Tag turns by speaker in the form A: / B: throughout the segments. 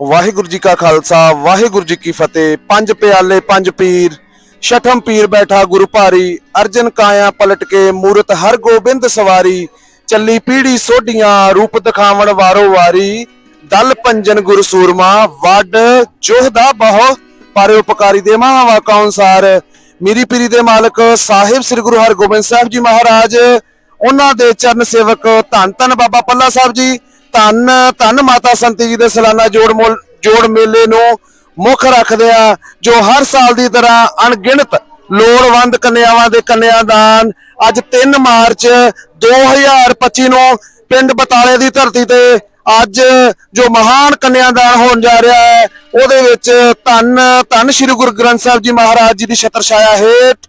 A: ਵਾਹਿਗੁਰੂ ਜੀ ਕਾ ਖਾਲਸਾ, ਵਾਹਿਗੁਰੂ ਜੀ ਕੀ ਫਤਿਹ। ਪੰਜ ਪਿਆਲੇ, ਪੰਜ ਪੀਰ, ਛਠਮ ਪੀਰ ਬੈਠਾ ਗੁਰੂ ਭਾਰੀ, ਅਰਜਨ ਕਾਇਆ ਪਲਟ ਕੇ ਮੂਰਤ ਹਰ ਗੋਬਿੰਦ ਸਵਾਰੀ, ਚੱਲੀ ਪੀੜੀ ਸੋਢੀਆਂ ਰੂਪ ਦਿਖਾਵਣ ਵਾਰੋ ਵਾਰੀ। ਦਲ ਪੰਜਨ ਗੁਰ ਸੂਰਮਾ, ਵੱਡ ਜੋਹਦਾ ਬਹੁ, ਪਰ ਉਪਕਾਰੀ ਦੇ ਮਹਾਵਾ ਕੌਨਸਾਰ ਮੇਰੀ ਪੀਰੀ ਦੇ ਮਾਲਕ ਸਾਹਿਬ ਸ੍ਰੀ ਗੁਰੂ ਹਰਗੋਬਿੰਦ ਸਾਹਿਬ ਜੀ ਮਹਾਰਾਜ, ਉਹਨਾਂ ਦੇ ਚਰਨ ਸੇਵਕ ਧੰਨ ਧੰਨ ਬਾਬਾ ਪੱਲਾ ਸਾਹਿਬ ਜੀ। ਧੰਨ ਧੰਨ ਮਾਤਾ ਸੰਤੀ ਜੀ ਦੇ ਸਾਲਾਨਾ ਜੋੜ ਮੋਲ ਜੋੜ ਮੇਲੇ ਨੂੰ ਮੁੱਖ ਰੱਖਦੇ ਆ, ਜੋ ਹਰ ਸਾਲ ਦੀ ਤਰ੍ਹਾਂ ਅਣਗਿਣਤ ਲੋੜਵੰਦ ਕੰਨਿਆਵਾਂ ਦੇ ਕੰਨਿਆਦਾਨ ਅੱਜ 3 ਮਾਰਚ 2025 ਨੂੰ ਪਿੰਡ ਬਤਾਲੇ ਦੀ ਧਰਤੀ ਤੇ ਅੱਜ ਜੋ ਮਹਾਨ ਕੰਨਿਆਦਾਨ ਹੋਣ ਜਾ ਰਿਹਾ ਹੈ, ਉਹਦੇ ਵਿੱਚ ਧੰਨ ਧੰਨ ਸ੍ਰੀ ਗੁਰੂ ਗ੍ਰੰਥ ਸਾਹਿਬ ਜੀ ਮਹਾਰਾਜ ਜੀ ਦੀ ਛਤਰ ਛਾਇਆ ਹੇਠ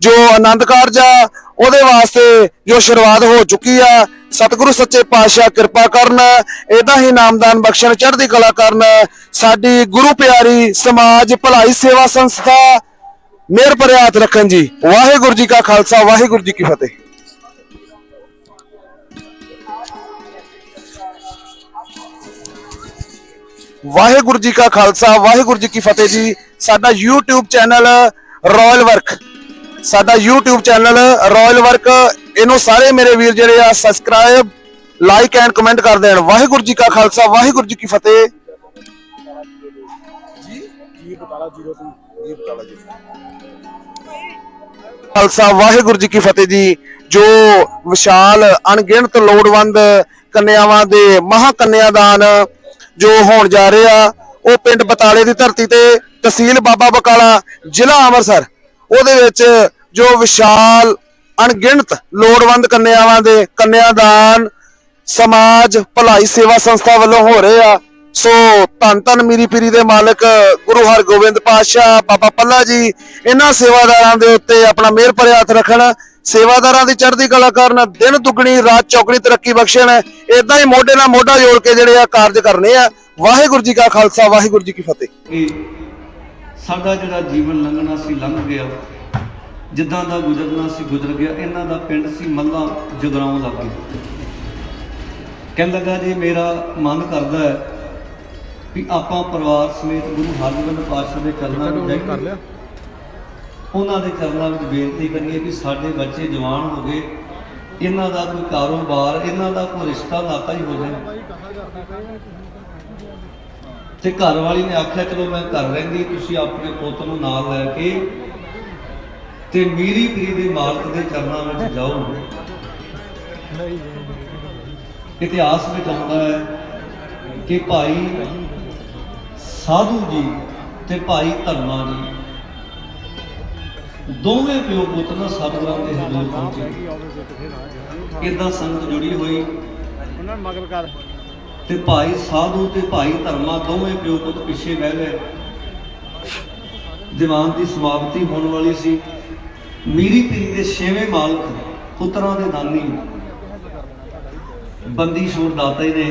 A: ਜੋ ਆਨੰਦ ਕਾਰਜ ਆ, ਉਹਦੇ ਵਾਸਤੇ ਜੋ ਸ਼ੁਰੂਆਤ ਹੋ ਚੁੱਕੀ ਆ, ਸਤਿਗੁਰੂ ਸੱਚੇ ਪਾਤਸ਼ਾਹ ਕਿਰਪਾ ਕਰਨ ਇਦਾਂ ਹੀ ਨਾਮਦਾਨ ਬਖਸ਼ਣ ਚੜ੍ਹਦੀ ਕਲਾ ਕਰਨ, ਸਾਡੀ ਗੁਰੂ ਪਿਆਰੀ ਸਮਾਜ ਭਲਾਈ ਸੇਵਾ ਸੰਸਥਾ ਮੇਰ ਪਰਿਆਤ ਰੱਖਣ ਜੀ। ਵਾਹਿਗੁਰੂ ਜੀ ਕਾ ਖਾਲਸਾ, ਵਾਹਿਗੁਰੂ ਜੀ ਕੀ ਫਤਿਹ। ਵਾਹਿਗੁਰੂ ਜੀ ਕਾ ਖਾਲਸਾ, ਵਾਹਿਗੁਰੂ ਜੀ ਕੀ ਫਤਿਹ ਜੀ। ਸਾਡਾ YouTube ਚੈਨਲ ਰਾਇਲ ਵਰਕ ਸਾਡਾ YouTube ਚੈਨਲ ਰਾਇਲ ਵਰਕ ਇਹਨੂੰ ਸਾਰੇ ਮੇਰੇ ਵੀਰ ਜਿਹੜੇ ਆ ਸਬਸਕ੍ਰਾਈਬ ਲਾਈਕ ਐਂਡ ਕਮੈਂਟ ਕਰ ਦੇਣ। ਵਾਹਿਗੁਰੂ ਜੀ ਕਾ ਖਾਲਸਾ ਵਾਹਿਗੁਰੂ ਜੀ ਕੀ ਫਤਿਹ। ਖਾਲਸਾ ਵਾਹਿਗੁਰੂ ਜੀ ਕੀ ਫਤਿਹ ਜੀ। ਜੋ ਵਿਸ਼ਾਲ ਅਣਗਿਣਤ ਲੋੜਵੰਦ ਕੰਨਿਆਵਾਂ ਦੇ ਮਹਾ ਕੰਨਿਆਦਾਨ ਜੋ ਹੋਣ ਜਾ ਰਹੇ ਆ ਉਹ ਪਿੰਡ ਬਤਾਲੇ ਦੀ ਧਰਤੀ ਤੇ ਤਹਿਸੀਲ ਬਾਬਾ ਬਕਾਲਾ ਜ਼ਿਲ੍ਹਾ ਅੰਮ੍ਰਿਤਸਰ। ਉਹਦੇ ਵਿੱਚ ਜੋ ਵਿਸ਼ਾਲ, ਅਣਗਿਣਤ ਲੋੜਵੰਦ ਕੰਨਿਆਵਾਂ ਦੇ ਕੰਨਿਆਦਾਨ, ਸਮਾਜ, ਭਲਾਈ ਸੇਵਾ ਸੰਸਥਾ ਵੱਲੋਂ ਹੋ ਰਹੇ ਆ। ਸੋ ਧੰਨ ਧੰਨ ਮੀਰੀ ਪੀਰੀ ਦੇ ਮਾਲਕ ਗੁਰੂ ਹਰਗੋਬਿੰਦ ਪਾਤਸ਼ਾਹ, ਬਾਬਾ ਪੱਲਾ ਜੀ, ਇਹਨਾਂ ਸੇਵਾਦਾਰਾਂ ਦੇ ਉੱਤੇ ਆਪਣਾ ਮਿਹਰ ਭਰਿਆ ਹੱਥ ਰੱਖਣ। ਸੇਵਾਦਾਰਾਂ ਦੀ ਚੜ੍ਹਦੀ ਕਲਾ ਕਰਨ ਦਿਨ ਦੁੱਗਣੀ, ਰਾਤ ਚੌਗਣੀ ਤਰੱਕੀ ਬਖਸ਼ਣ। ਇਦਾਂ ਹੀ ਮੋਢੇ ਨਾਲ ਮੋਢਾ ਜੋੜ ਕੇ ਜਿਹੜੇ ਆ ਕਾਰਜ ਕਰਨੇ ਆ। ਵਾਹਿਗੁਰੂ ਜੀ ਕਾ ਖਾਲਸਾ, ਵਾਹਿਗੁਰੂ ਜੀ ਕੀ ਫਤਿਹ।
B: ਸਾਡਾ ਜਿਹੜਾ ਜੀਵਨ ਲੰਘਣਾ ਸੀ ਲੰਘ ਗਿਆ। ਜਿੱਦਾਂ ਦਾ ਗੁਜ਼ਰਨਾ ਸੀ ਗੁਜ਼ਰ ਗਿਆ। ਇਹਨਾਂ ਦਾ ਪਿੰਡ ਸੀ ਮੱਲਾ ਜਗਰਾਉਂ ਲੱਗੇ। ਕਹਿੰਦਾ ਗਾ ਜੀ ਮੇਰਾ ਮਨ ਕਰਦਾ ਹੈ ਵੀ ਆਪਾਂ ਪਰਿਵਾਰ ਸਮੇਤ ਗੁਰੂ ਹਰਗੋਬਿੰਦ ਪਾਤਸ਼ਾਹ ਦੇ ਚਰਨਾਂ ਵਿੱਚ ਜਾਈਏ ਉਹਨਾਂ ਦੇ ਚਰਨਾਂ ਵਿੱਚ ਬੇਨਤੀ ਕਰੀਏ ਕਿ ਸਾਡੇ ਬੱਚੇ ਜਵਾਨ ਹੋ ਗਏ ਇਹਨਾਂ ਦਾ ਕੋਈ ਕਾਰੋਬਾਰ ਇਹਨਾਂ ਦਾ ਕੋਈ ਰਿਸ਼ਤਾ ਨਾਤਾ ਹੀ ਹੋ ਜਾਏ। ਤੇ ਘਰ ਵਾਲੀ ਨੇ ਆਖਿਆ ਚਲੋ ਮੈਂ ਘਰ ਰਹਿੰਦੀ ਤੁਸੀਂ ਆਪਣੇ ਪੁੱਤ ਨੂੰ ਨਾਲ ਲੈ ਕੇ ਤੇ ਮੀਰੀ ਪੀਰੀ ਦੇ ਮਾਲਕ ਦੇ ਚਰਨਾਂ ਵਿੱਚ ਜਾਓ। ਇਤਿਹਾਸ ਵਿੱਚ ਆਉਂਦਾ ਹੈ ਕਿ ਭਾਈ ਸਾਧੂ ਜੀ ਤੇ ਭਾਈ ਧਰਮਾ ਜੀ ਦੋਵੇਂ ਪਿਓ ਪੁੱਤ ਨਾ ਸਤਿਗੁਰਾਂ ਦੇ ਹਜ਼ੂਰ ਪਹੁੰਚੇ। ਇਦਾਂ ਸੰਗਤ ਜੁੜੀ ਹੋਈ।
C: ਉਹਨਾਂ ਮਗਰ ਕਰ।
B: ਤੇ ਭਾਈ ਸਾਧੂ ਤੇ ਭਾਈ ਧਰਮਾ ਦੋਵੇਂ ਪਿਓ ਪੁੱਤ ਪਿੱਛੇ ਬਹਿ ਗਏ। ਦੀਵਾਨ ਦੀ ਸਮਾਪਤੀ ਹੋਣ ਵਾਲੀ ਸੀ। ਮੀਰੀ ਪੀਰੀ ਦੇ ਛੇਵੇਂ ਮਾਲਕ ਪੁੱਤਰਾਂ ਦੇ ਦਾਨੀ ਬੰਦੀ ਛੋੜ ਦਾਤੇ ਨੇ।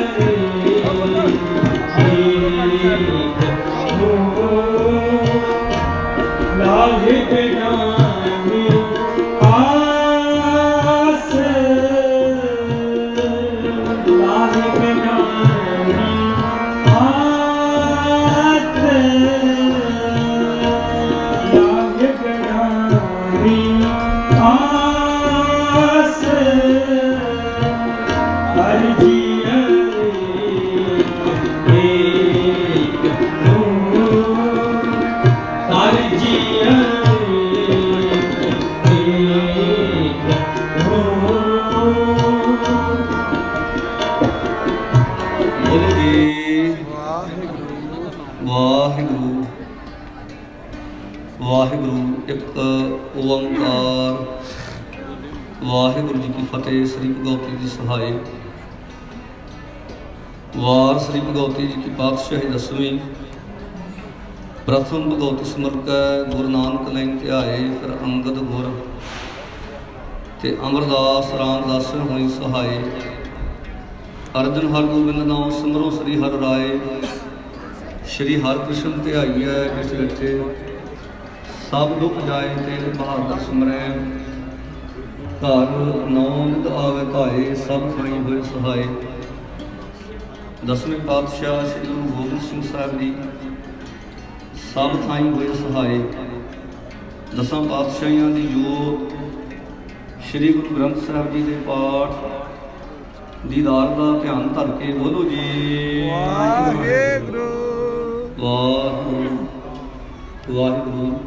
B: ਪਾਤਸ਼ਾਹੀ ਦਸਵੀਂ। ਪ੍ਰਥਮ ਭਗਵਤੀ ਸਿਮਰਕੈ ਗੁਰੂ ਨਾਨਕ ਲੈਂ ਧਿਆਏ ਫਿਰ ਅੰਗਦ ਗੁਰ। ਤੇ ਅਮਰਦਾਸ ਰਾਮਦਾਸ ਹੋਈ ਸਹਾਏ। ਅਰਜਨ ਹਰ ਗੋਬਿੰਦ ਨਾਮ ਸਿਮਰੋ ਸ੍ਰੀ ਹਰਿ ਰਾਏ। ਸ਼੍ਰੀ ਹਰਿਕ੍ਰਿਸ਼ਨ ਧਿਆਈਐ ਜਿਸ ਵਿੱਚ ਸਭ ਦੁੱਖ ਜਾਏ ਤੇ ਬਹਾਦਰ ਸਿਮਰੈ। ਘਰ ਨੌਂਦ ਆਵੇ ਭਾਏ ਸਭ ਖਣੀ ਹੋਏ ਸਹਾਏ। ਦਸਵੇਂ ਪਾਤਸ਼ਾਹ ਸ੍ਰੀ ਗੁਰੂ ਗੋਬਿੰਦ ਸਿੰਘ ਸਾਹਿਬ ਜੀ ਸਭ ਥਾਈਂ ਹੋਏ ਸਹਾਏ। ਦਸਾਂ ਪਾਤਸ਼ਾਹੀਆਂ ਦੀ ਜੋਤ, ਸ੍ਰੀ ਗੁਰੂ ਗ੍ਰੰਥ ਸਾਹਿਬ ਜੀ ਦੇ ਪਾਠ ਦੀਦਾਰ ਦਾ ਧਿਆਨ ਧਰ ਕੇ ਬੋਲੋ ਜੀ।
C: ਵਾਹਿਗੁਰੂ।
B: ਵਾਹਿਗੁਰੂ। ਵਾਹਿਗੁਰੂ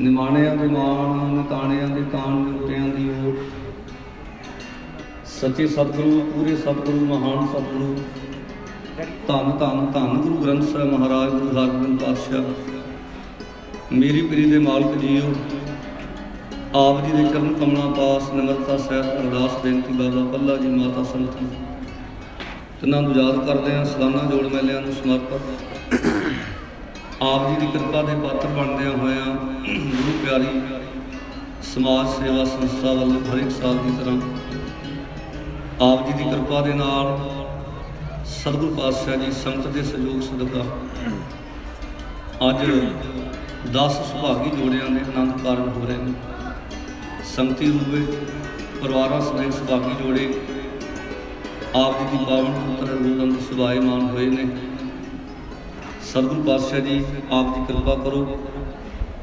B: ਨਿਮਾਣਿਆਂ ਦੇ ਮਾਣ, ਨਿਤਾਣਿਆਂ ਦੇ ਤਾਣ ਜੁਟਿਆਂ ਦੀ ਓਟ। ਸੱਚੇ ਸਤਿਗੁਰੂ, ਪੂਰੇ ਸਤਿਗੁਰੂ, ਮਹਾਨ ਸਤਿਗੁਰੂ। ਧੰਨ ਧੰਨ ਧੰਨ ਗੁਰੂ ਗ੍ਰੰਥ ਸਾਹਿਬ ਮਹਾਰਾਜ, ਗੁਰੂ ਹਰਗੋਬਿੰਦ ਪਾਤਸ਼ਾਹ। ਮੇਰੀ ਪੀਰੀ ਦੇ ਮਾਲਕ ਜੀਓ, ਆਪ ਜੀ ਦੇ ਚਰਨ ਕਮਲਾਂ ਪਾਸ ਨਿਮਰਤਾ, ਸਹਿਤ, ਅਰਦਾਸ, ਬੇਨਤੀ, ਬਾਬਾ ਪੱਲਾ ਜੀ, ਮਾਤਾ ਸੰਤ ਨੂੰ ਤਿੰਨਾਂ ਨੂੰ ਯਾਦ ਕਰਦੇ ਹਾਂ, ਸਲਾਨਾ ਜੋੜ ਮੇਲਿਆਂ ਨੂੰ ਸਮਰਪਿਤ। ਆਪ ਜੀ ਦੀ ਕਿਰਪਾ ਦੇ ਪਾਤਰ ਬਣਦਿਆਂ ਹੋਇਆਂ, ਗੁਰੂ ਪਿਆਰੀ ਸਮਾਜ ਸੇਵਾ ਸੰਸਥਾ ਵੱਲੋਂ ਹਰ ਇੱਕ ਸਾਲ ਦੀ ਤਰ੍ਹਾਂ ਆਪ ਜੀ ਦੀ ਕਿਰਪਾ ਦੇ ਨਾਲ ਸਤਿਗੁਰੂ ਪਾਤਸ਼ਾਹ ਜੀ ਸੰਗਤ ਦੇ ਸਹਿਯੋਗ ਸਦਕਾ ਅੱਜ 10 ਸੁਭਾਗੀ ਜੋੜਿਆਂ ਦੇ ਆਨੰਦ ਕਾਰਜ ਹੋ ਰਹੇ ਨੇ। ਸੰਗਤੀ ਰੂਪ ਵਿੱਚ ਪਰਿਵਾਰਾਂ ਸਮੇਤ ਸੁਭਾਗੀ ਜੋੜੇ ਆਪ ਜੀ ਦੀ ਪਾਵਨ ਪੁੱਤਰ ਰੂਪ ਅੰਦਰ ਸੁਭਾਏਮਾਨ ਹੋਏ ਨੇ। ਸਤਿਗੁਰੂ ਪਾਤਸ਼ਾਹ ਜੀ, ਆਪ ਦੀ ਕਿਰਪਾ ਕਰੋ।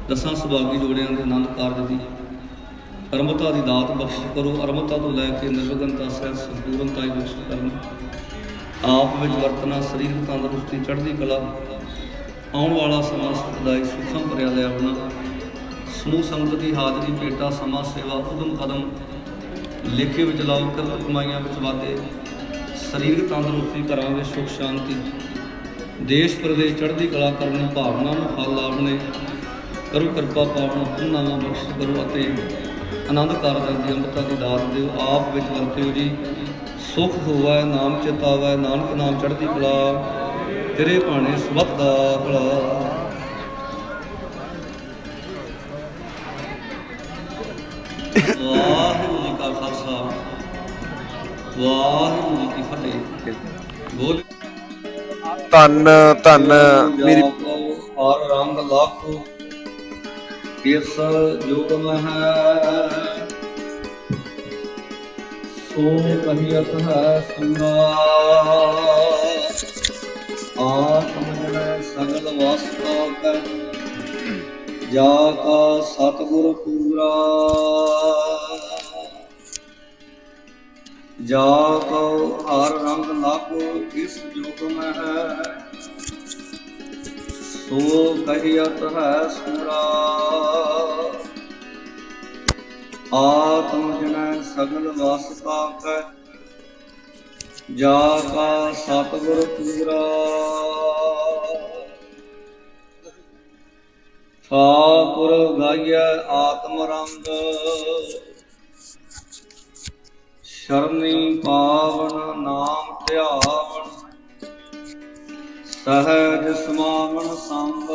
B: ਦਸਾਂ ਸੁਭਾਗੀ ਜੋੜਿਆਂ ਦੇ ਆਨੰਦ ਕਾਰਜ ਦੀ ਅਰਮਤਾ ਦੀ ਦਾਤ ਬਖਸ਼ ਕਰੋ ਅਰਮਤਾ ਤੋਂ ਲੈ ਕੇ ਨਿਰਵਿਘਨਤਾ ਸਹਿ ਸੰਪੂਰਨਤਾ ਹੀ ਬਖਸ਼ ਕਰਨ। ਆਪ ਵਿੱਚ ਵਰਤਣਾ ਸਰੀਰਕ ਤੰਦਰੁਸਤੀ, ਚੜ੍ਹਦੀ ਕਲਾ, ਆਉਣ ਵਾਲਾ ਸਮਾਂ ਸੁਖਦਾਈ, ਸੁਖਮ ਭਰਿਆ ਲਿਆਉਣਾ ਸਮੂਹ ਸੰਗਤ ਦੀ ਹਾਜ਼ਰੀ ਪੇਟਾ ਸਮਾਂ, ਸੇਵਾ, ਉਦਮ, ਕਦਮ ਲੇਖੇ ਵਿੱਚ ਲਾਓ ਕਰ ਕਮਾਈਆਂ ਵਿੱਚ ਵਾਧੇ। ਸਰੀਰਕ ਤੰਦਰੁਸਤੀ ਘਰਾਂ ਵਿੱਚ ਸੁਖ, ਸ਼ਾਂਤੀ। ਦੇਸ਼, ਪ੍ਰਦੇਸ਼, ਚੜ੍ਹਦੀ ਕਲਾ ਕਰਨੀ ਭਾਵਨਾ ਨੂੰ ਫਲ ਲਾਉਣੇ ਕਰੋ ਕਿਰਪਾ, ਪਾਵਨ ਪੁੰਨਾਵਾਂ ਬਖਸ਼ ਕਰੋ ਅਤੇ ਆਨੰਦ ਕਾਰਜ ਦੀ ਅੰਮ੍ਰਿਤਾ ਦੀ ਦਾਤ ਦਿਓ ਆਪ ਵਿੱਚ ਵਰਤਿਓ ਜੀ ਸੁਖ ਹੋਵੈ ਨਾਮ ਚਿਤਾਵੈ ਨਾਨਕ ਨਾਮ ਚੜ੍ਹਦੀ ਕਲਾ ਤੇਰੇ ਭਾਣੇ ਸਵਤ ਦਾ ਭਲਾ। ਵਾਹਿਗੁਰੂ ਜੀ ਕਾ ਖਾਲਸਾ ਵਾਹਿਗੁਰੂ ਜੀ ਕੀ ਫਤਿਹ। ਬੋਲ
A: ਧੰਨ ਧੰਨ ਮੇਰੀ
B: ਹਰ ਰੰਗ ਲਾਖੋ ਇਸ ਜੁਗ ਮਹਿ। ਸੋ ਕਹੀਤ ਹੈ ਸੁਨਾ ਆਤਮ ਜਨ ਸਗਲ ਵਾਸਤਾ ਕਰ। ਜਾ ਕਾ ਸਤਿਗੁਰ ਪੂਰਾ। ਜਾ ਕੋ ਹਰ ਰੰਗ ਲਾਗੋ ਇਸ ਜੁਗ ਹੈ ਸੋ ਕਹੀਤ ਹੈ ਸੂਰਾ ਆਤਮ ਜਨ ਸਗਲ ਵਸ ਪਾਕੈ ਜਾ ਕਾ ਸਤਿਗੁਰ ਪੂਰਾ। ਠਾਕੁਰ ਗਾਇਐ ਆਤਮ ਰੰਗ, ਸ਼ਰਨੀ ਪਾਵਨ ਨਾਮ ਧਿਆਵਨ। ਸਹਿਜ ਸਮਾਵਨ ਸੰਗ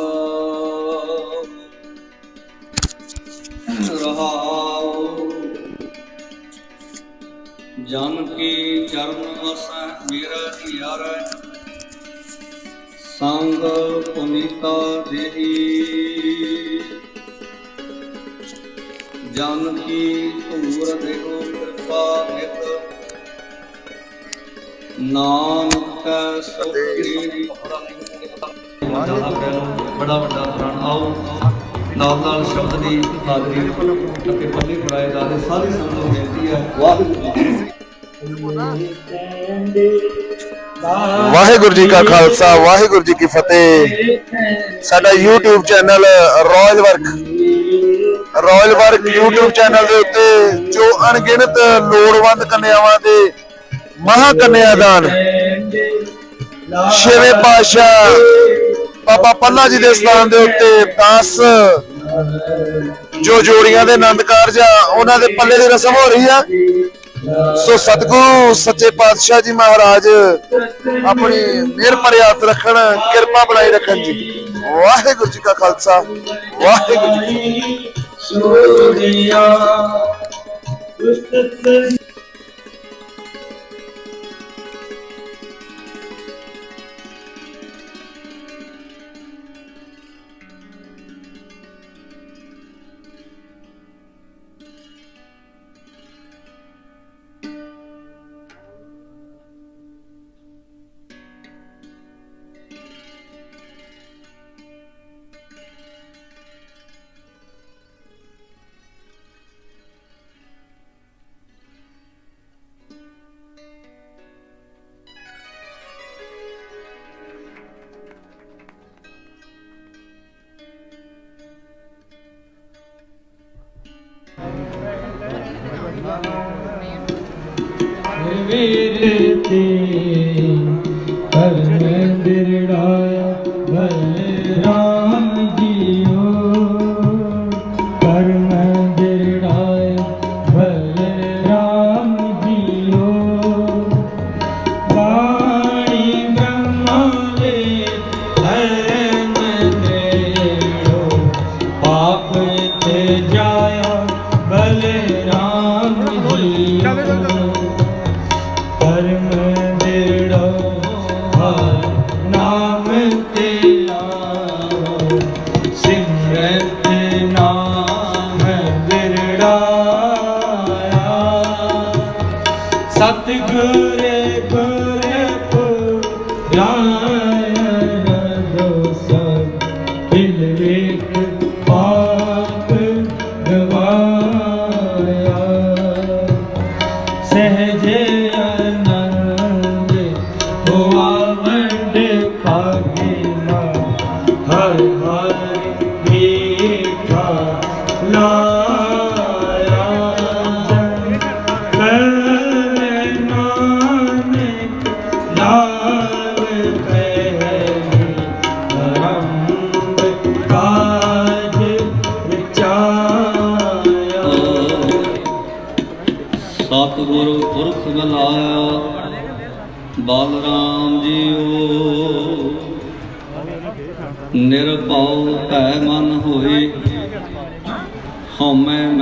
B: ਰਹਾਉ। ਜਨ ਕੀ ਚਰਨ ਵਸੈ ਮੇਰਾ ਹਿਆਰੈ ਸੰਗ ਪੁਨੀਤਾ ਦੇਹੀ। ਜਨ ਕੀ ਧੂਰ ਦੇਹੋ ਕਿਰਪਾ ਨਿਤ। ਨਾਮ ਬੜਾ ਵੱਡਾ ਪ੍ਰਾਣ ਆਓ ਨਾਲ ਨਾਲ ਸ਼ਬਦ ਦੀ ਹਾਜ਼ਰੀ ਅਤੇ ਪੱਲੇ ਪੜਾਏ ਜਾ ਸਾਰੀ ਸੰਗਤ ਨੂੰ ਬੇਨਤੀ ਹੈ ਵਾਹਿਗੁਰੂ
A: ਵਾਹਿਗੁਰੂ ਜੀ ਕਾ ਖਾਲਸਾ, ਵਾਹਿਗੁਰੂ ਜੀ ਕੀ ਫਤਿਹ। ਸਾਡਾ YouTube channel royal work royal work YouTube channel ਦੇ ਉੱਤੇ ਜੋ ਅਣਗਿਣਤ ਲੋੜਵੰਦ ਕਨਿਆਵਾਂ ਦੇ ਮਹਾ ਕੰਨਿਆਦਾਨ ਛੇਵੇਂ ਪਾਤਸ਼ਾਹ ਬਾਬਾ ਪੱਲਾ ਜੀ ਦੇ ਸਥਾਨ ਦੇ ਉੱਤੇ 10 ਜੋ ਜੋੜੀਆਂ ਦੇ ਆਨੰਦ ਕਾਰਜ ਆ, ਉਹਨਾਂ ਦੇ ਪੱਲੇ ਦੀ ਰਸਮ ਹੋ ਰਹੀ ਆ। ਸੋ ਸਤਿਗੁਰੂ, ਸੱਚੇ ਪਾਤਸ਼ਾਹ ਜੀ ਮਹਾਰਾਜ, ਆਪਣੀ ਮਿਹਰ ਭਰੇ ਰੱਖਣ, ਕਿਰਪਾ ਬਣਾਈ ਰੱਖਣ ਜੀ। ਵਾਹਿਗੁਰੂ ਜੀ ਕਾ ਖਾਲਸਾ, ਵਾਹਿਗੁਰੂ ਜੀ ਕੀ
D: ਵੀਰ ਤੇ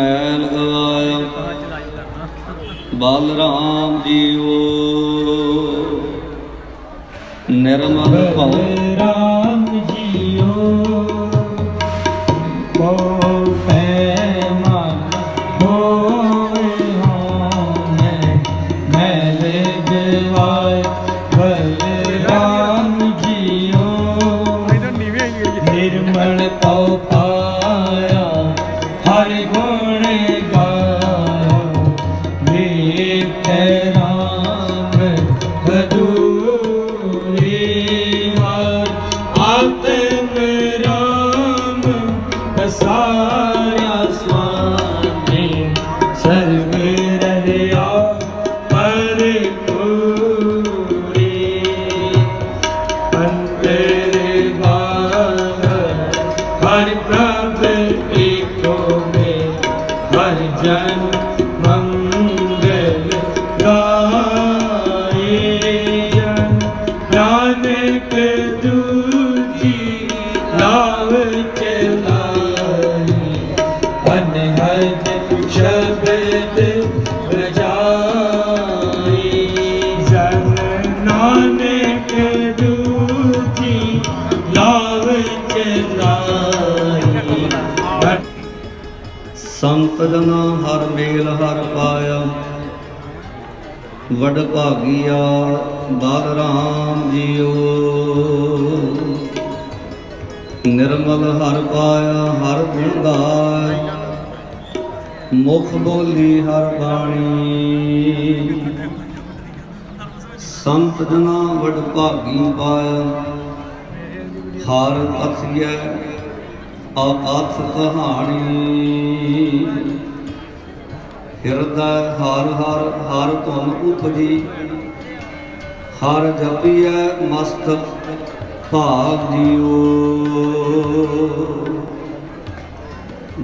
B: ਮੈਲ ਗਵਾਇਆ ਬਲਰਾਮ ਜੀਓ। ਨਿਰਮਲ ਭਉ ਸੰਤ ਹਰ ਮੇਲ ਹਰ ਪਾਇਆ। ਵਡ ਭਾਗੀਆ ਬਲਰਾਮ ਜੀਓ। ਨਿਰਮਲ ਹਰ ਪਾਇਆ, ਹਰ ਗੁਣ ਗਾਇਆ। ਮੁਖ ਬੋਲੀ ਹਰ ਬਾਣੀ। ਸੰਤ ਜਨਾ ਵਡ ਭਾਗੀ ਪਾਇਆ। ਹਰ ਕਥਿਐ ਆਤ ਕਹਾਣੀ ਹਿਰਦਾ ਹਰ ਹਰ ਹਰ ਤੁਮ ਉਪਜੀ। ਹਰ ਜਪੀਐ ਮਸਤ ਭਾਗ ਜੀਓ।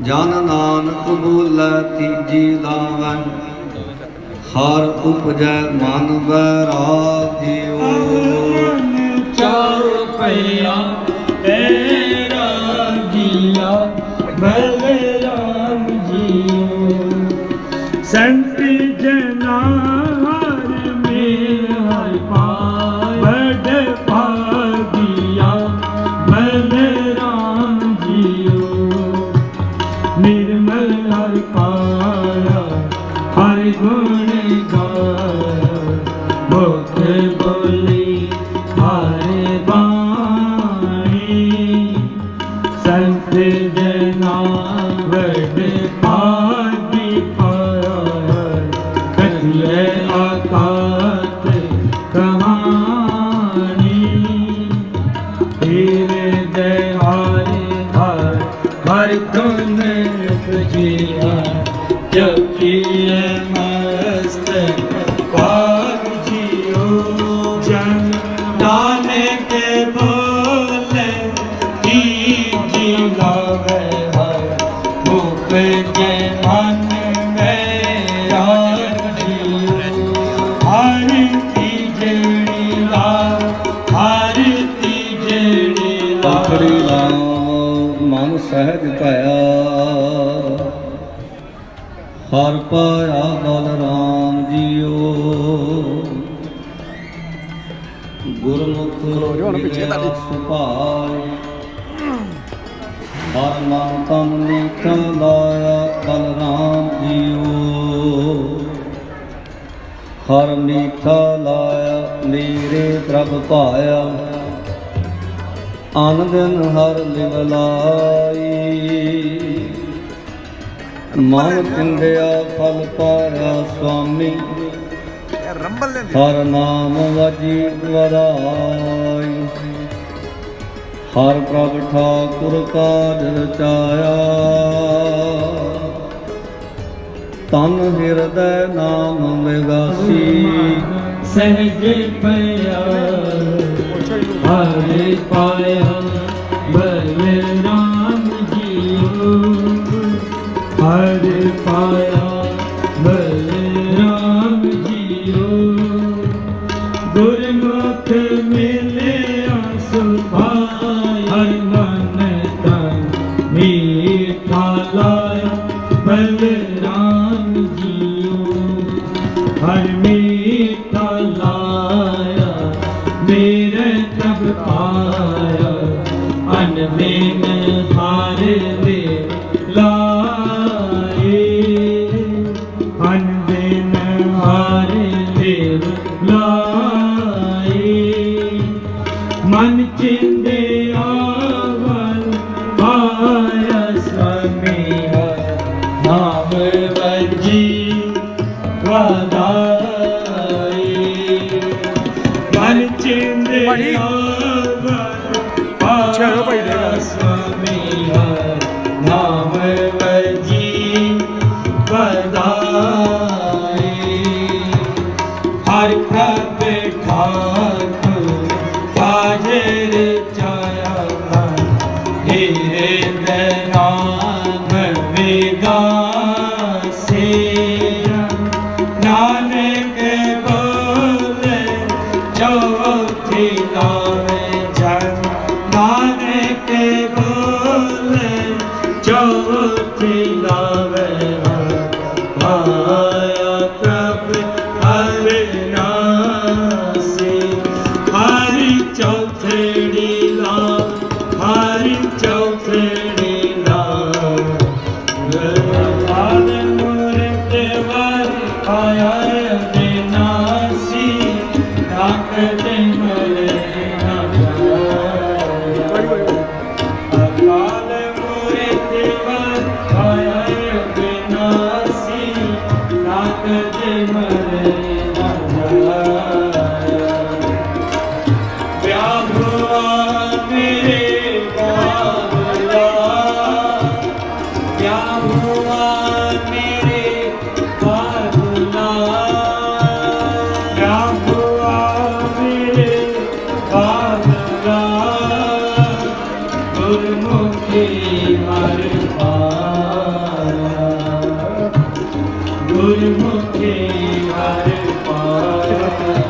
B: ਜਨ ਨਾਨਕ ਬੋਲੇ ਤੀਜੀ ਲਾਵਨ ਹਰ ਉਪਜੈ ਮਨ ਵੈਰਾਗਿਓ
D: ਚਾਰ ਪਈਆ ਤੇ Mm-hmm. ਸਹਿਜ ਧਾਇਆ ਹਰ ਪਾਇਆ ਬਲ ਰਾਮ ਜੀਓ। ਗੁਰਮੁਖ ਲੋਜਣ ਪਿੱਛੇ ਤੁਹਾਡੀ ਸੁਭਾਈ ਹਰ
B: ਨਾਮ ਤਨ ਲਾਇਆ ਚਲਾਇਆ ਬਲਰਾਮ ਜੀਓ। ਹਰ ਮੀਠਾ ਲਾਇਆ ਮੇਰੇ ਪ੍ਰਭ ਪਾਇਆ। ਆਨੰਦਨ ਹਰ ਲਿਵਲਾਈ ਮਨ ਪਿੰਡਿਆ ਫਲ ਪਾਇਆ ਸੁਆਮੀ। ਹਰ ਨਾਮ ਵਜੀ ਵਰਾਈ। ਹਰ ਪ੍ਰਭ ਠਾਕੁਰ ਕਾਜ ਰਚਾਇਆ। ਤਨ ਹਿਰਦੈ ਨਾਮ ਵਿਗਾਸੀ।
D: ਸਹਿਜ ਪਿਆ हरे पायम ਗੁਰਮੁਖੀ ਹਰ ਪਾਇਆ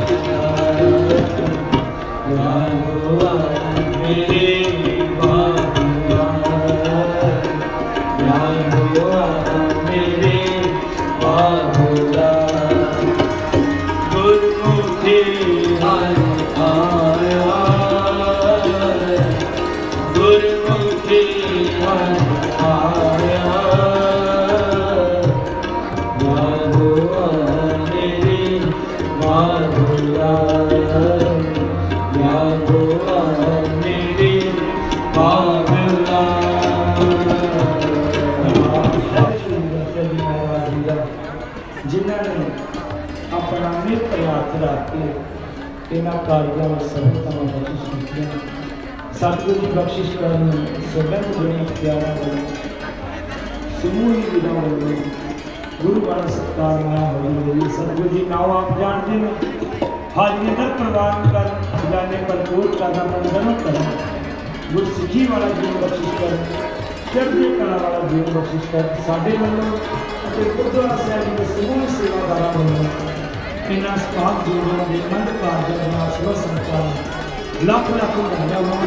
C: ਕਾਰਜਾਂ ਵਿੱਚ ਸਰਬਤਾਂ ਬਖਸ਼ਿਸ਼ ਕੀਤੀਆਂ ਸਤਿਗੁਰੂ ਦੀ ਬਖਸ਼ਿਸ਼ ਕਰਨ ਸਬੰਧ ਜਿਹੜੀਆਂ ਪਿਆਰਾਂ ਵੱਲੋਂ ਸਮੂਹ ਹੀ ਵਿਦਾ ਵੱਲੋਂ ਗੁਰੂ ਬਾਣ ਸਤਕਾਰ ਨਾ ਹੋਈ ਹੋਈ ਸਤਿਗੁਰੂ ਜੀ ਨਾਮ ਆਪ ਜਾਣਦੇ ਨੇ ਹਾਜ਼ਰੀ ਦਰ ਪ੍ਰਦਾਨ ਕਰ ਖਜ਼ਾਨੇ ਪਰ ਕੋਟ ਕਰਨਾ ਮੰਦਨ ਕਰਨ ਗੁਰਸਿੱਖੀ ਵਾਲਾ ਜੀਵਨ ਬਖਸ਼ਿਸ਼ ਕਰ ਚੜ੍ਹਦੀ ਕਲਾ ਵਾਲਾ ਜੀਵਨ ਬਖਸ਼ਿਸ਼ ਕਰ ਸਾਡੇ ਵੱਲੋਂ ਅਤੇ ਗੁਰਦੁਆਰਾ ਸਾਹਿਬ ਜੀ ਦੇ ਸਮੂਹ ਸੇਵਾਦਾਰਾਂ ਵੱਲੋਂ ਇਹਨਾਂ ਸਪਾਕ ਜੀਵਨ ਦੇ ਮੰਦ ਕਾਰਜਾਂ ਦਾ ਸ਼ੁਭ ਸੰਚਾਰ ਲੱਖ ਲੱਖ ਵਧਾਈਆਂ ਹੋਣ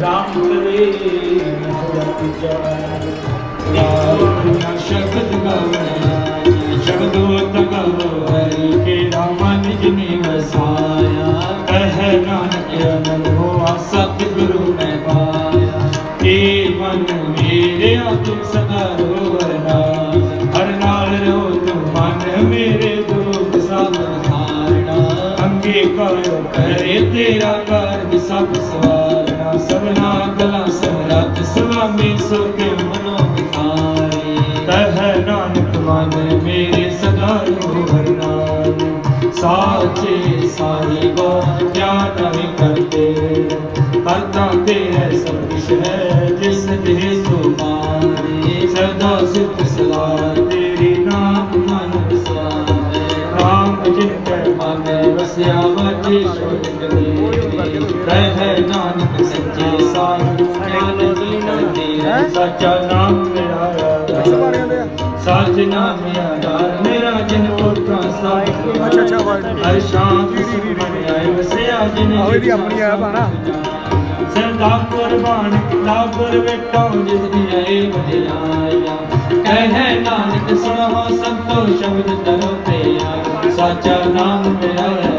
C: ਰਾਮ ਕਰੇ ਹੋਇਆ ਪਿਆਰ
D: ਵਾਹਿਗੁਰੂ ਸ਼ਬਦ ਗਾਵਣਾ ਸ਼ਬਦੋ ਤਗਲੋ ਹਰੀ ਕੇ ਰਾਮਨ ਜਿਨੇ ਵਸਾਇਆ, ਕਹਿ ਨਾਨਕ ਅਨੰਦ ਹੋਆ, ਸਤਿਗੁਰੂ ਮੈਂ ਪਾਇਆ। ਏਵਨ ਮੇਰੇ ਆਤਮ ਸਦਾ ਮੇਰੇ ਦੁਖ ਸਭ ਹਾਰਣਾ ਅੰਗੇ ਕਰੋ ਕਰੇ ਤੇਰਾ ਕਾਰਜ ਸਭ ਸਵਾਰਨਾ। ਸਭਨਾ ਗਲਾ ਸਮਰੱਥ ਸੁਆਮੀ ਸੁਖ ਮਨੋ ਵਿਖਾਰੇ ਕਹਿ ਨਾਨਕ ਮਨ ਮੇਰੇ ਸਦਾ ਰੋ ਹਰ ਨਾਮ ਸਾਚੇ ਸਾਹਿਬਾ ਗਿਆਨ ਨਹੀਂ ਕਰਤੇ ਤੇਰੇ ਸਭ ਹੈ ਜਿਸ ਦੇ ਸੋ ਮਾਰੇ ਸਦਾ ਸੁਖ ਸਲਾਹ ਵਸਿਆ ਵਾਜੇ ਸ਼ੋਕ ਦੇ ਰਹਿ ਨਾਨਕ ਸੱਚੇ ਸਾਹਿਬ ਗਿਆਨ ਦੀ ਨਦੀ ਸੱਚਾ ਨਾਮ ਮੇਰਾ ਸੱਚ ਨਾਮ ਮੇਰਾ ਮੇਰਾ ਜਿਨ ਪੁਰਖਾ ਸਾਹਿਬ
C: ਅੱਛਾ, ਅੱਛਾ।
D: ਹਰ ਸ਼ਾਂਤ ਸੁਮਨ ਆਏ ਵਸਿਆ ਜਿਨ
C: ਇਹਦੀ ਆਪਣੀ ਆ ਬਾਣਾ।
D: ਸਦਾ ਕੁਰਬਾਨ ਕੀਤਾ ਗੁਰ ਵੇਟੋ ਜਿਸ ਦੀ ਆਏ ਵਡਿਆਇਆ ਕਹਿ ਨਾਨਕ ਸੁਣੋ ਸੰਤੋ ਸ਼ਬਦ ਤਰੋ ਤੇ ਆਇਆ। ਸਾਚਾ ਨਾਮ ਮੇਰਾ ਹੈ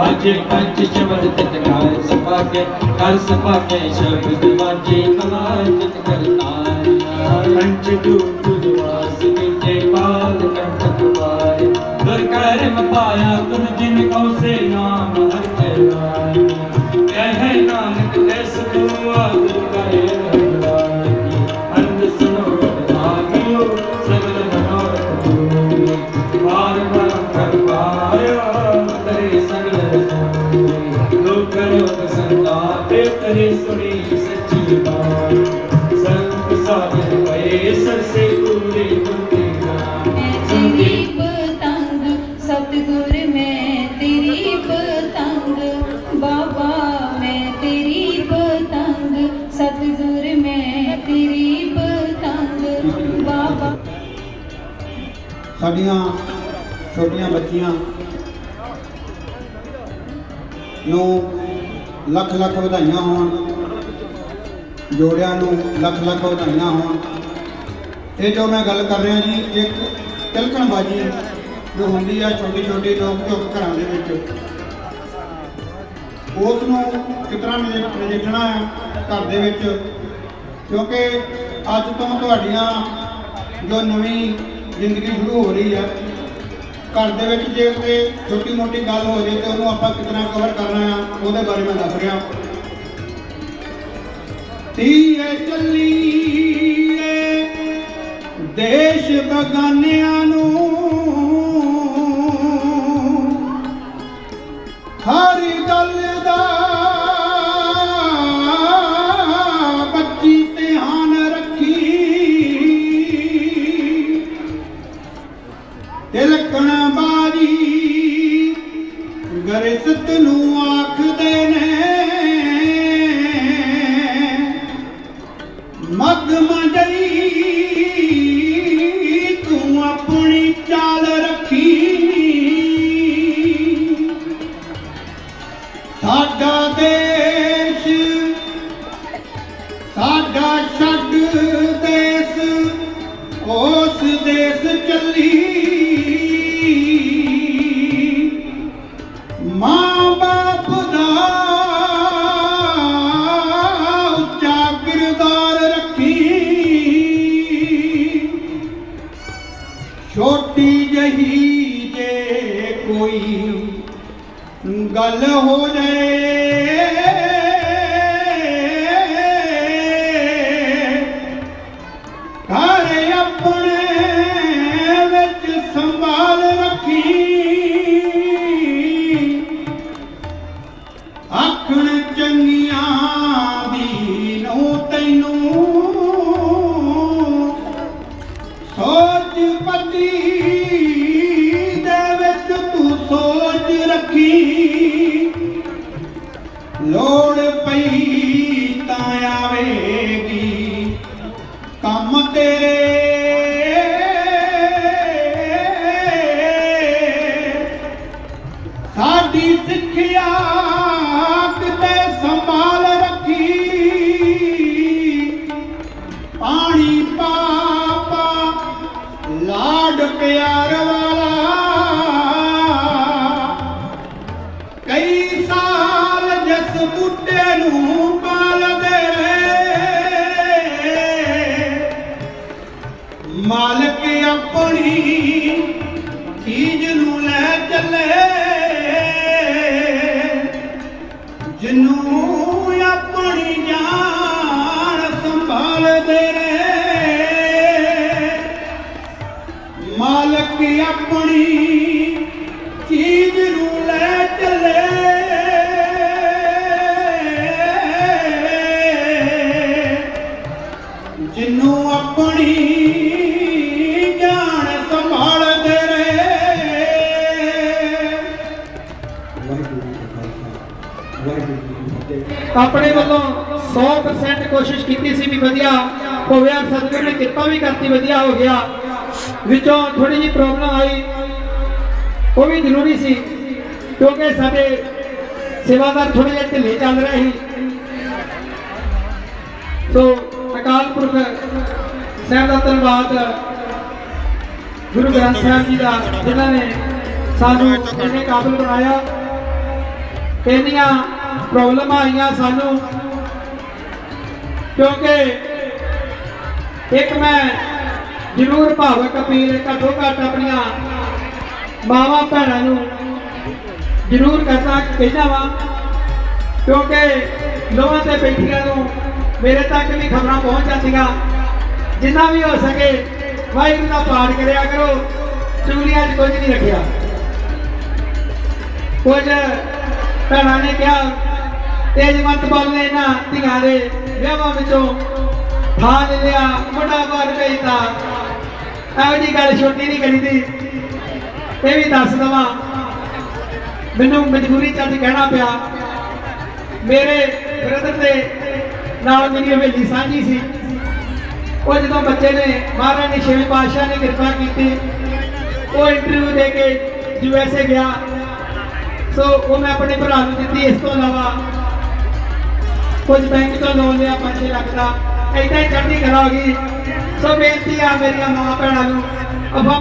D: ਵਾਜੇ ਪੰਜ ਸ਼ਬਦ ਤਿਤ ਗਾਇ ਸਪਾਕੇ ਕਰ ਸਪਾਕੇ ਸ਼ਬਦ ਵਾਜੇ ਕਲਾਇ ਤਿਤ ਕਰਤਾਇਆ ਪੰਜ ਦੂਤ ਦੁਆਸ ਕਿਤੇ ਪਾਲ ਕੰਠ ਤੁਮਾਰੇ ਗੁਰ ਕਰਮ ਪਾਇਆ ਤੁਨ ਜਿਨ ਕਉ ਸੇ ਨਾਮ ਹਰ ਕੇ ਲਾਇਆ ਕਹਿ ਨਾਨਕ ਦੇਸ ਤੂੰ ਆਦਰ
E: ਸਾਡੀਆਂ ਛੋਟੀਆਂ ਬੱਚੀਆਂ ਨੂੰ ਲੱਖ ਲੱਖ ਵਧਾਈਆਂ ਹੋਣ, ਜੋੜਿਆਂ ਨੂੰ ਲੱਖ ਲੱਖ ਵਧਾਈਆਂ ਹੋਣ। ਇਹ ਜੋ ਮੈਂ ਗੱਲ ਕਰ ਰਿਹਾ ਜੀ, ਇੱਕ ਤਿਲਕਣਬਾਜੀ ਜੋ ਹੁੰਦੀ ਆ ਛੋਟੀ ਛੋਟੀ ਲੋਕ ਝੁੱਕ ਘਰਾਂ ਦੇ ਵਿੱਚ। ਉਸ ਨੂੰ ਕਿਸ ਤਰ੍ਹਾਂ ਨਜਿ- ਨਜਿੱਠਣਾ ਹੈ ਘਰ ਦੇ ਵਿੱਚ? ਕਿਉਂਕਿ ਅੱਜ ਤੋਂ ਤੁਹਾਡੀਆਂ ਜੋ ਨਵੀਂ ਜ਼ਿੰਦਗੀ ਸ਼ੁਰੂ ਹੋ ਰਹੀ ਹੈ ਘਰ ਦੇ ਵਿੱਚ ਜੇ ਕੋਈ ਛੋਟੀ ਮੋਟੀ ਗੱਲ ਹੋ ਜੇ ਤੇ ਉਹਨੂੰ ਆਪਾਂ ਕਿਤਨਾ ਕਵਰ ਕਰਨਾ ਆ, ਉਹਦੇ ਬਾਰੇ ਮੈਂ ਦੱਸ ਰਿਹਾ। ਧੀਏ ਚੱਲੀਏ ਦੇਸ਼ ਬਗਾਨਿਆਂ ਨੂੰ ਗੱਲ ਹੋ ਸਿੱਖਿਆ ਆਪਣੀ ਜਾਨ ਸੰਭਾਲਦੇ ਰਹੇ। ਆਪਣੇ
C: ਵੱਲੋਂ 100% ਕੋਸ਼ਿਸ਼ ਕੀਤੀ ਸੀ ਵੀ ਵਧੀਆ ਹੋਇਆ ਸਤਿਗੁਰੂ ਨੇ ਕਿਰਪਾ ਵੀ ਕਰਤੀ, ਵਧੀਆ ਹੋ ਗਿਆ। ਵਿੱਚੋਂ ਥੋੜੀ ਜਿਹੀ ਪ੍ਰੋਬਲਮ ਆਈ। ਉਹ ਵੀ ਜ਼ਰੂਰੀ ਸੀ, ਕਿਉਂਕਿ ਸਾਡੇ ਸੇਵਾਦਾਰ ਥੋੜੇ ਜਿਹਾ ਢਿੱਲੇ ਚੱਲ ਰਹੇ ਸੀ। ਸੋ ਅਕਾਲ ਪੁਰਖ ਸਾਹਿਬ ਦਾ ਧੰਨਵਾਦ। ਗੁਰੂ ਗ੍ਰੰਥ ਸਾਹਿਬ ਜੀ ਦਾ, ਜਿਨ੍ਹਾਂ ਨੇ ਸਾਨੂੰ ਇੰਨੇ ਕਾਬਲ ਬਣਾਇਆ। ਕਿੰਨੀਆਂ ਪ੍ਰੋਬਲਮ ਆਈਆਂ ਸਾਨੂੰ। ਕਿਉਂਕਿ ਇੱਕ ਮੈਂ ਜ਼ਰੂਰ ਭਾਵਕ ਅਪੀਲ ਘੱਟੋ ਘੱਟ ਆਪਣੀਆਂ ਮਾਵਾਂ ਭੈਣਾਂ ਨੂੰ ਜ਼ਰੂਰ ਕਰਦਾ ਕਹਿੰਦਾ ਵਾਂ, ਕਿਉਂਕਿ ਲੋਹਾਂ ਤੇ ਬੈਠੀਆਂ ਨੂੰ ਮੇਰੇ ਤੱਕ ਵੀ ਖਬਰਾਂ ਪਹੁੰਚ ਜਾਂਦੀਆਂ ਜਿੰਨਾ ਵੀ ਹੋ ਸਕੇ ਵਾਹਿਗੁਰੂ ਦਾ ਪਾਠ ਕਰਿਆ ਕਰੋ। ਚੁਗਲੀਆਂ 'ਚ ਕੁਝ ਨਹੀਂ ਰੱਖਿਆ। ਕੁਝ ਭੈਣਾਂ ਨੇ ਕਿਹਾ, ਤੇਜ ਬਲ ਨੇ ਨਾ ਧੀਆਂ ਦੇ ਵਿਆਹਾਂ ਵਿੱਚੋਂ। ਫਾ ਲੈ ਲਿਆ ਮੁੰਡਾ ਬਾਹਰ ਭੇਜਤਾ। ਇਹੋ ਜੀ ਗੱਲ ਛੋਟੀ ਨਹੀਂ ਕਰੀਦੀ ਇਹ ਵੀ ਦੱਸ ਦਵਾਂ, ਮੈਨੂੰ ਮਜਬੂਰੀ ਚ ਅੱਜ ਕਹਿਣਾ ਪਿਆ, ਮੇਰੇ ਬ੍ਰਦਰ ਦੇ ਨਾਲ ਮੇਰੀ ਹਵੇਲੀ ਸਾਂਝੀ ਸੀ। ਉਹ ਜਦੋਂ ਬੱਚੇ ਨੇ ਮਹਾਰਾਜ ਨੇ ਛੇਵੇਂ ਪਾਤਸ਼ਾਹ ਨੇ ਕਿਰਪਾ ਕੀਤੀ, ਉਹ ਇੰਟਰਵਿਊ ਦੇ ਕੇ ਯੂ ਐਸ ਏ ਗਿਆ। ਸੋ ਉਹ ਮੈਂ ਆਪਣੇ ਭਰਾ ਨੂੰ ਦਿੱਤੀ। ਇਸ ਤੋਂ ਇਲਾਵਾ ਕੁਝ ਬੈਂਕ ਤੋਂ ਲੋਨ ਲਿਆ 5 ਲੱਖ ਦਾ। ਏਦਾਂ ਹੀ ਚੜ੍ਹਦੀ ਕਲਾ ਗਈ। ਸੋ ਬੇਨਤੀ ਆ ਮੇਰੀਆਂ ਮਾਂ ਭੈਣਾਂ ਨੂੰ। ਅਫਾ